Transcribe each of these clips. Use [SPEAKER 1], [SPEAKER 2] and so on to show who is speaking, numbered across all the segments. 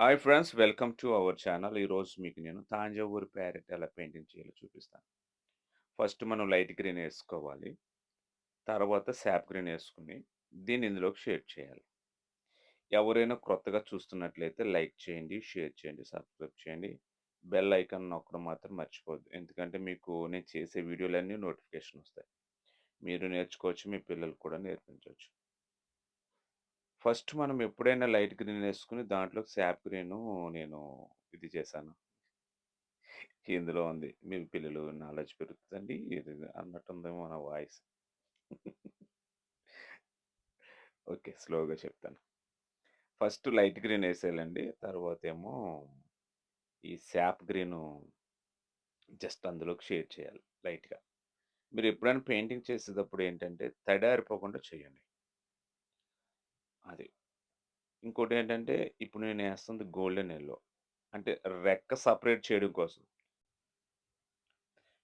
[SPEAKER 1] Hi friends welcome to our channel. ఈరోజు మీకు నేను తాంజావూరు ప్యారెట్ ఎలా పెయింటింగ్ చేయాలో చూపిస్తాను. ఫస్ట్ మనం లైట్ గ్రీన్ వేసుకోవాలి. తర్వాత శాప్ గ్రీన్ వేసుకుని దీన్ని ఇందులోకి షేడ్ చేయాలి. ఎవరైనా క్రొత్తగా చూస్తున్నట్లయితే లైక్ చేయండి షేర్ చేయండి సబ్స్క్రైబ్ చేయండి. బెల్ ఐకాన్ నొక్కడం మాత్రం మర్చిపోద్దు ఎందుకంటే మీకు నేను చేసే వీడియోలన్నీ నోటిఫికేషన్ వస్తాయి. మీరు నేర్చుకోవచ్చు మీ పిల్లలు కూడా నేర్పించవచ్చు. ఫస్ట్ మనం ఎప్పుడైనా లైట్ గ్రీన్ వేసుకుని దాంట్లో శాప్ గ్రీన్ నేను ఇది చేశాను. ఇందులో ఉంది. మీ పిల్లలు నాలెడ్జ్ పెరుగుతుందండి. ఇది అన్నట్టుందేమో నా వాయిస్. ఓకే స్లోగా చెప్తాను. ఫస్ట్ లైట్ గ్రీన్ వేసేయాలండి. తర్వాత ఏమో ఈ శాప్ గ్రీన్ జస్ట్ అందులోకి షేర్ చేయాలి లైట్గా. మీరు ఎప్పుడైనా పెయింటింగ్ చేసేటప్పుడు ఏంటంటే తడారిపోకుండా చేయండి. అది. ఇంకోటి ఏంటంటే ఇప్పుడు నేను వేస్తుంది గోల్డెన్ ఎల్లో. అంటే రెక్క సపరేట్ చేయడం కోసం.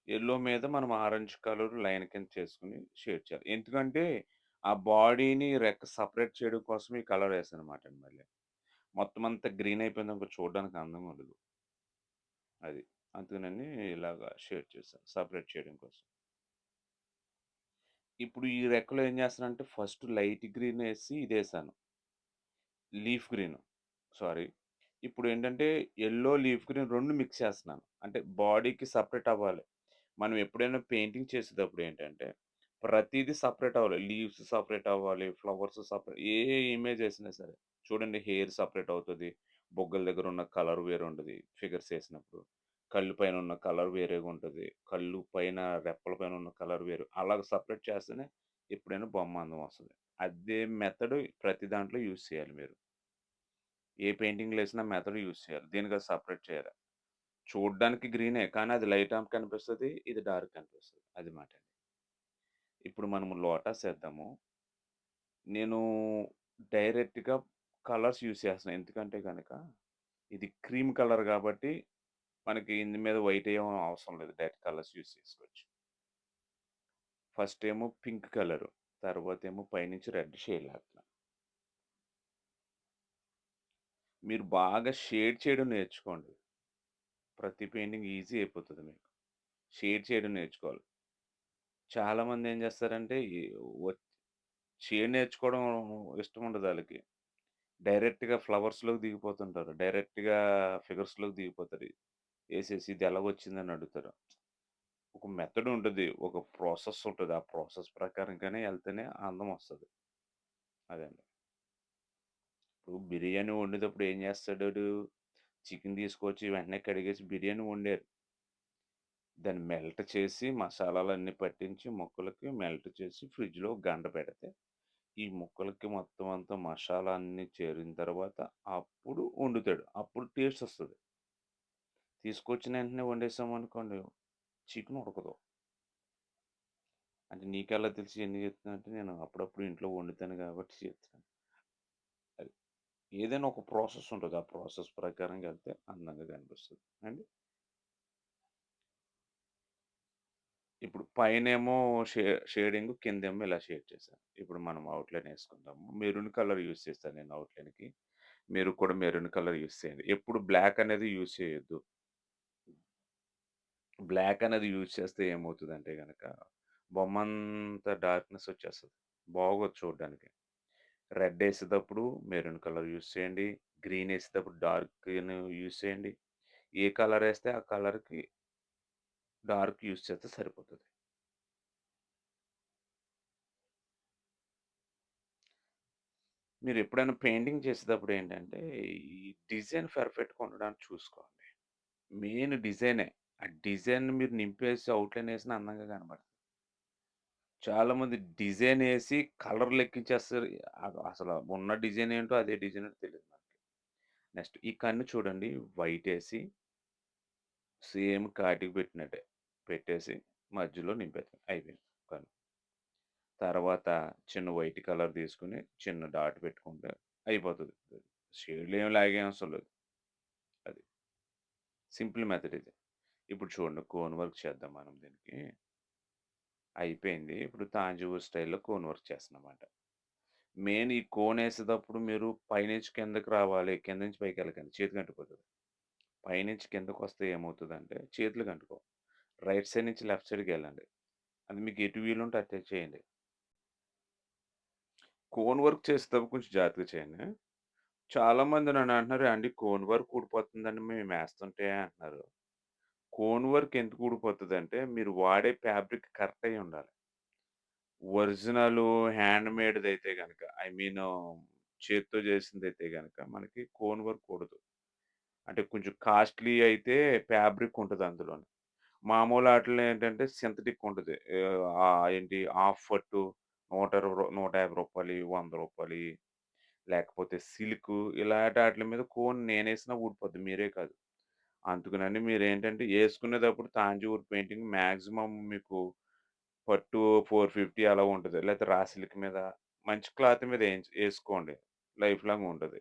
[SPEAKER 1] ఎల్లో మీద మనం ఆరెంజ్ కలర్ లైన్ కింద చేసుకుని షేడ్ చేయాలి. ఎందుకంటే ఆ బాడీని రెక్క సపరేట్ చేయడం కోసం ఈ కలర్ వేసాను అనమాట అండి మళ్ళీ. మొత్తం అంతా గ్రీన్ అయిపోయింది అనుకో చూడడానికి అందంగా ఉండదు. అది. అందుకని ఇలాగా షేడ్ చేశాను సపరేట్ చేయడం కోసం. ఇప్పుడు ఈ రెక్కలో ఏం చేస్తానంటే ఫస్ట్ లైట్ గ్రీన్ వేసి ఇది వేసాను లీఫ్ గ్రీన్. సారీ. ఇప్పుడు ఏంటంటే ఎల్లో లీఫ్ గ్రీన్ రెండు మిక్స్ చేస్తున్నాను. అంటే బాడీకి సపరేట్ అవ్వాలి. మనం ఎప్పుడైనా పెయింటింగ్ చేసేటప్పుడు ఏంటంటే ప్రతిదీ సపరేట్ అవ్వాలి. లీవ్స్ సపరేట్ అవ్వాలి ఫ్లవర్స్ సపరేట్ ఏ ఇమేజ్ వేసినా సరే. చూడండి హెయిర్ సపరేట్ అవుతుంది. బొగ్గల దగ్గర ఉన్న కలర్ వేరే ఉంటుంది ఫిగర్స్ వేసినప్పుడు. కళ్ళు పైన ఉన్న కలర్ వేరేగా ఉంటుంది. కళ్ళు పైన రెప్పల పైన ఉన్న కలర్ వేరు. అలాగ సపరేట్ చేస్తేనే ఎప్పుడైనా బొమ్మ అందం వస్తుంది. అదే మెథడ్ ప్రతి దాంట్లో యూజ్ చేయాలి మీరు. ఏ పెయింటింగ్లో వేసినా మెథడ్ యూజ్ చేయాలి. దీనికి అది సపరేట్ చేయాలి. చూడడానికి గ్రీనే కానీ అది లైట్ ఆంప్ కనిపిస్తుంది ఇది డార్క్ కనిపిస్తుంది. అది మాట అండి. ఇప్పుడు మనము లోటస్ వేద్దాము. నేను డైరెక్ట్గా కలర్స్ యూజ్ చేస్తున్నాను. ఎందుకంటే కనుక ఇది క్రీమ్ కలర్ కాబట్టి మనకి ఇందు మీద వైట్ ఏమో అవసరం లేదు. డైరెక్ట్ కలర్స్ యూజ్ చేసుకోవచ్చు. ఫస్ట్ ఏమో పింక్ కలరు తర్వాత ఏమో పైనుంచి రెడ్ షేడ్ లాగుతున్నా మీరు బాగా షేడ్ చేయడం నేర్చుకోండి. ప్రతి పెయింటింగ్ ఈజీ అయిపోతుంది మీకు. షేడ్ చేయడం నేర్చుకోవాలి. చాలామంది ఏం చేస్తారంటే షేడ్ నేర్చుకోవడం ఇష్టం ఉండదు వాళ్ళకి. డైరెక్ట్గా ఫ్లవర్స్లోకి దిగిపోతుంటారు. డైరెక్ట్గా ఫిగర్స్లోకి దిగిపోతారు. వేసేసి ఇది ఎలా వచ్చిందని అడుగుతారు. ఒక మెథడ్ ఉంటుంది. ఒక ప్రాసెస్ ఉంటుంది. ఆ ప్రాసెస్ ప్రకారంగానే వెళ్తేనే అందం వస్తుంది. అదండి ఇప్పుడు బిర్యానీ వండేటప్పుడు ఏం చేస్తాడు చికెన్ తీసుకొచ్చి వెంటనే కడిగేసి బిర్యానీ వండారు. దాన్ని మెల్ట్ చేసి మసాలాలన్నీ పట్టించి ముక్కలకి మెల్ట్ చేసి ఫ్రిడ్జ్లో గంట పెడితే ఈ ముక్కలకి మొత్తం అంతా మసాలా అన్నీ చేరిన తర్వాత అప్పుడు వండుతాడు. అప్పుడు టేస్ట్ వస్తుంది. తీసుకొచ్చిన వెంటనే వండేసాం అనుకోండి చికెన్ ఉడకదు. అంటే నీకెలా తెలిసి ఎన్ని చెప్తున్నా అంటే నేను అప్పుడప్పుడు ఇంట్లో వండుతాను కాబట్టి చెప్తాను ఏదైనా ఒక ప్రాసెస్ ఉంటుంది. ఆ ప్రాసెస్ ప్రకారం వెళ్తే అందంగా కనిపిస్తుంది. అండి? ఇప్పుడు పైనేమో షే షేడింగ్ కిందేమో ఇలా షేడ్ చేశాను ఇప్పుడు మనం అవుట్లైన్ వేసుకుందాము. మెరూన్ కలర్ యూస్ చేస్తాను నేను అవుట్లైన్కి. మీరు కూడా మెరూన్ కలర్ యూస్ చేయండి. ఎప్పుడు బ్లాక్ అనేది యూస్ చేయొద్దు. బ్లాక్ అనేది యూజ్ చేస్తే ఏమవుతుందంటే కనుక బొమ్మ అంతా డార్క్నెస్ వచ్చేస్తుంది. బాగోదు చూడడానికి. రెడ్ వేసేటప్పుడు మెరూన్ కలర్ యూస్ చేయండి. గ్రీన్ వేసేటప్పుడు డార్క్ యూస్ చేయండి. ఏ కలర్ వేస్తే ఆ కలర్కి డార్క్ యూస్ చేస్తే సరిపోతుంది. మీరు ఎప్పుడైనా పెయింటింగ్ చేసేటప్పుడు ఏంటంటే ఈ డిజైన్ పర్ఫెక్ట్గా ఉండడానికి చూసుకోండి. మెయిన్ డిజైనే. ఆ డిజైన్ మీరు నింపేసి అవుట్లైన్ వేసిన అందంగా కనబడుతుంది చాలా మంది డిజైన్ వేసి కలర్ లెక్కించేస్తారు. అసలు ఉన్న డిజైన్ ఏంటో అదే డిజైన్ ఏంటో తెలియదు మనకి. నెక్స్ట్ ఈ కన్ను చూడండి. వైట్ వేసి సేమ్ కాటికి పెట్టినట్టే. పెట్టేసి మధ్యలో నింపేస్తాం అయిపోయింది కన్ను. తర్వాత చిన్న వైట్ కలర్ తీసుకుని చిన్న డాట్ పెట్టుకుంటే అయిపోతుంది. షేడ్లు ఏం లాగే అవసరం లేదు. అది. సింపుల్ మెథడ్ ఇది. ఇప్పుడు చూడండి కోన్ వర్క్ చేద్దాం మనం దీనికి. అయిపోయింది ఇప్పుడు తాంజూర్ స్టైల్లో కోన్ వర్క్ చేస్తున్నమాట మెయిన్ ఈ కోన్ వేసేటప్పుడు మీరు పైనుంచి కిందకి రావాలి. కింద నుంచి పైకి వెళ్ళకండి చేతికి అంటుకుపోతది. పైనుంచి కిందకొస్తే ఏమవుతుందంటే చేతులు కంటుకో రైట్ సైడ్ నుంచి లెఫ్ట్ సైడ్కి వెళ్ళండి అది మీకు ఎటు వీలుంటే అట్టే చేయండి. కోన్ వర్క్ చేసేటప్పుడు కొంచెం జాగ్రత్తగా చేయండి. చాలామంది నన్ను అంటున్నారు, "అండి కోన్ వర్క్ ఊడిపోతుందండి మేమేస్తుంటే" అంటున్నారు. కోన్ వర్క్ ఎందుకు ఊడిపోతదంటే మీరు వాడే ఫ్యాబ్రిక్ కరెక్ట్ అయ్యి ఉండాలి ఒరిజినల్ హ్యాండ్ మేడ్ది హ్యాండ్‌మేడ్‌దయితే కనుక ఐ మీను చేత్తో చేసిందయితే కనుక మనకి కోన్ వర్క్ కూడదు అంటే కొంచెం కాస్ట్‌లీ అయితే ఫ్యాబ్రిక్ ఉంటుంది అందులోని. మామూలు ఆటలు ఏంటంటే సింథటిక్ ఉంటుంది ఏంటి హాఫ్ పట్టు రూ. 120 రూ. 150, రూ. 100 లేకపోతే సిల్క్ ఇలాంటి ఆటిల మీద కోన్ నేనేసినా ఊడిపోద్ది. మీరే కాదు. అందుకనని మీరేంటంటే యేసుకునేటప్పుడు తాంజూర్ పెయింటింగ్ మాక్సిమం మీకు పట్టు 450 అలా ఉంటది. లేతే రా సిల్క్ మీద మంచి క్లాత్ మీద ఏయించ్ యేసుకోండి. లైఫ్ లాంగ్ ఉంటది.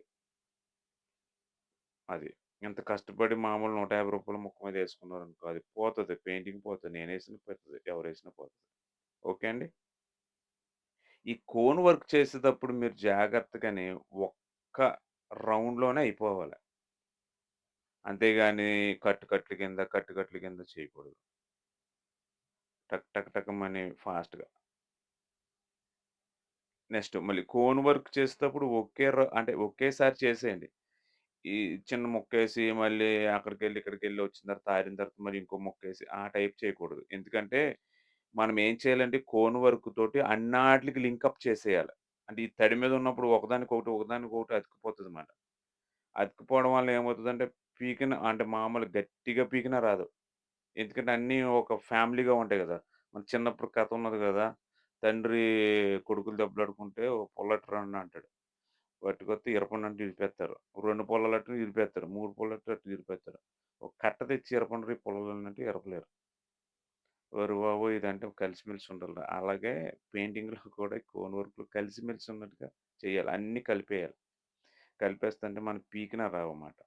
[SPEAKER 1] అది. ఇంత కష్టపడి మామూలు రూ. 150 ముక్క మీద యేసుకున్నారనుకో అది పోతది. పెయింటింగ్ పోతది. నేనేసినా పోతది. ఎవరేసినా పోతది. ఓకే అండి? ఈ కోన్ వర్క్ చేసేటప్పుడు మీరు జాగ్రత్తగాని ఒక్క రౌండ్‌లోనే అయిపోవాలి. అంతేగాని కట్టు కట్ల కింద, కట్టు కట్ల కింద చేయకూడదు. టక్ టక్ టకమని ఫాస్ట్‌గా. నెక్స్ట్ మళ్ళీ కోన్ వర్క్ చేసేటప్పుడు ఒకే ర అంటే ఒకేసారి చేసేయండి. ఈ చిన్న ముక్కేసి మళ్ళీ అక్కడికి వెళ్ళి ఇక్కడికి వెళ్ళి వచ్చిన తర్వాత ఆరిన తర్వాత మరి ఇంకో ముక్కేసి ఆ టైప్ చేయకూడదు. ఎందుకంటే మనం ఏం చేయాలంటే కోన్ వర్క్ తోటి అన్నాట్లికి లింకప్ చేసేయాలి. అంటే ఈ తడి మీద ఉన్నప్పుడు ఒకదానికి ఒకటి ఒకదానికి ఒకటి అతికిపోతుంది అన్నమాట అతికిపోవడం వల్ల ఏమవుతుందంటే పీకిన అంటే మామూలు గట్టిగా పీకినా రాదు. ఎందుకంటే అన్నీ ఒక ఫ్యామిలీగా ఉంటాయి గదా! మన చిన్నప్పుడు కథ ఉన్నది గదా! తండ్రి కొడుకులు దెబ్బలాడుకుంటే "ఓ పుల్లటి రండి" అంటాడు. పట్టుకొస్తే ఇరపండంటే ఇరిపేత్తారు. 2 పుల్లలట్టు ఇరిపేత్తారు. 3 పుల్లలట్టు అటు ఇరిపేత్తారు. ఒక కట్ట తెచ్చి ఇరపండ్రి పుల్లలంటే ఇరపలేరు. ఓరి బాబోయ్! ఇదంటే కలిసిమెలిసి ఉండాలి అలాగే పెయింటింగ్‌లో కూడా కోన్ వర్క్‌లో కలిసిమెలిసి ఉన్నట్టుగా చేయాలి. అన్నీ కలిపేయాలి. కలిపేస్తంటే మనం పీకినా రావన్నమాట.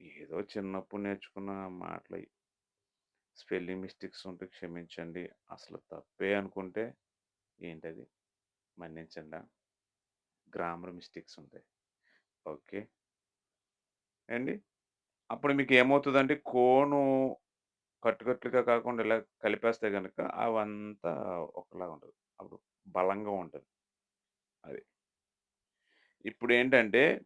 [SPEAKER 1] ఏదో చిన్నప్పుడు నేర్చుకున్న మాటలు స్పెల్లింగ్ మిస్టేక్స్ ఉంటే క్షమించండి. అసలు తప్పే అనుకుంటే ఏంటది? మన్నించండా? గ్రామర్ మిస్టేక్స్ ఉంటాయి. ఓకే. ఏండి? అప్పుడు మీకు ఏమవుతుందంటే కోను కట్టుకట్లుగా కాకుండా ఇలా కలిపేస్తే కనుక అవంతా ఒకలాగా ఉంటుంది అప్పుడు బలంగా ఉంటుంది అది. ఇప్పుడు ఏంటంటే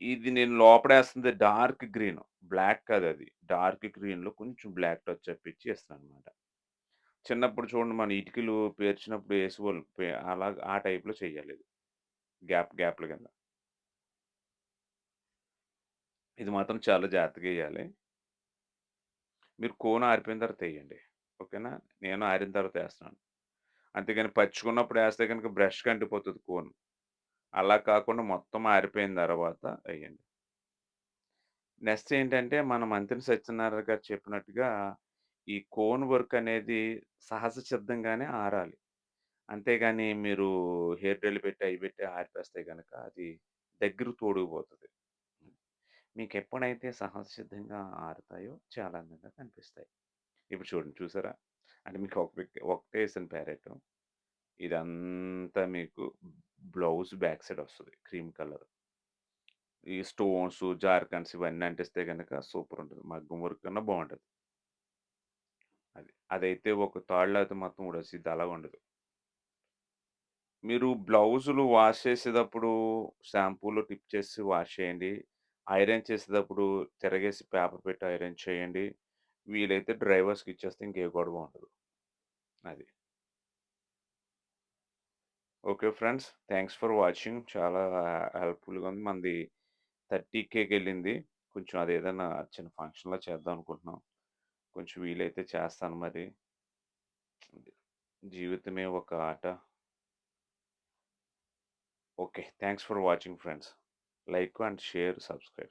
[SPEAKER 1] ఇది నేను లోపడేస్తుంది డార్క్ గ్రీన్. బ్లాక్ కాదది. డార్క్ గ్రీన్‌లో కొంచెం బ్లాక్ టచ్ తెప్పించి ఏస్తాననమాట. చిన్నప్పుడు చూడండి మన ఇటుకలు పేర్చినప్పుడు ఏసేవాళ్ళు. పే అలాగా ఆ టైప్‌లో చేయాలిది. గ్యాప్ గ్యాప్‌ల కింద. ఇది మాత్రం చాలా జాగ్రత్తగా ఎయ్యాలి. మీరు కోన్ ఆరిపోయిన తర్వాత ఎయ్యండి. ఓకేనా? నేను ఆరిన తర్వాత ఏస్తున్నాను. అంతేగాని పచ్చుకున్నప్పుడు ఏస్తే గనుక బ్రష్ అంటిపోతది కోన్. అలా కాకుండా మొత్తం ఆరిపోయిన తర్వాత ఎయ్యండి. నెక్స్ట్ ఏంటంటే మన మంత్రి సత్యనారాయణ గారు చెప్పినట్టుగా ఈ కోన్ వర్క్ అనేది సహజ సిద్ధంగానే ఆరాలి. అంతేగాని మీరు హెయిర్ డైల్ పెట్టి, అయి పెట్టి ఆరిపేస్తే గనక అది దగ్గరకు తోడుకుపోతది. మీకెప్పుడైతే సహజ సిద్ధంగా ఆరుతాయో చాలా అందంగా కనిపిస్తాయి. ఇప్పుడు చూడండి చూసారా? అంటే మీకు ఒక పిక్ ఒకటేసాను ప్యారెటు. ఇదంతా మీకు బ్లౌజ్ బ్యాక్ సైడ్ వస్తుంది క్రీమ్ కలర్. ఈ స్టోన్స్, జార్కన్స్ ఇవన్నీ అంటిస్తే కనుక సూపర్ ఉంటుంది మగ్గం వర్క్ కన్నా బాగుంటుంది అది. అదైతే ఒక తాడులాగితే మొత్తం ఊడేసిద్ది అలాగుండదు. మీరు బ్లౌజులు వాష్ చేసేటప్పుడు షాంపూలో టిప్ చేసి వాష్ చేయండి. ఐరన్ చేసేటప్పుడు తిరగేసి పేపర్ పెట్టి ఐరన్ చేయండి. వీలైతే డ్రైవర్స్కి ఇచ్చేస్తే ఇంకే గొడవ ఉండదు. అది. Okay friends. Thanks for watching. చాలా హెల్ప్‌ఫుల్‌గా ఉంది. మనది 30,000కెళ్ళింది. కొంచెం అదేదన్నా చిన్న ఫంక్షన్‌లా చేద్దాం అనుకుంటున్నాం. కొంచెం వీలైతే చేస్తాను మరి. జీవితమే ఒక ఆట. Okay. Thanks for watching friends. Like and share, subscribe.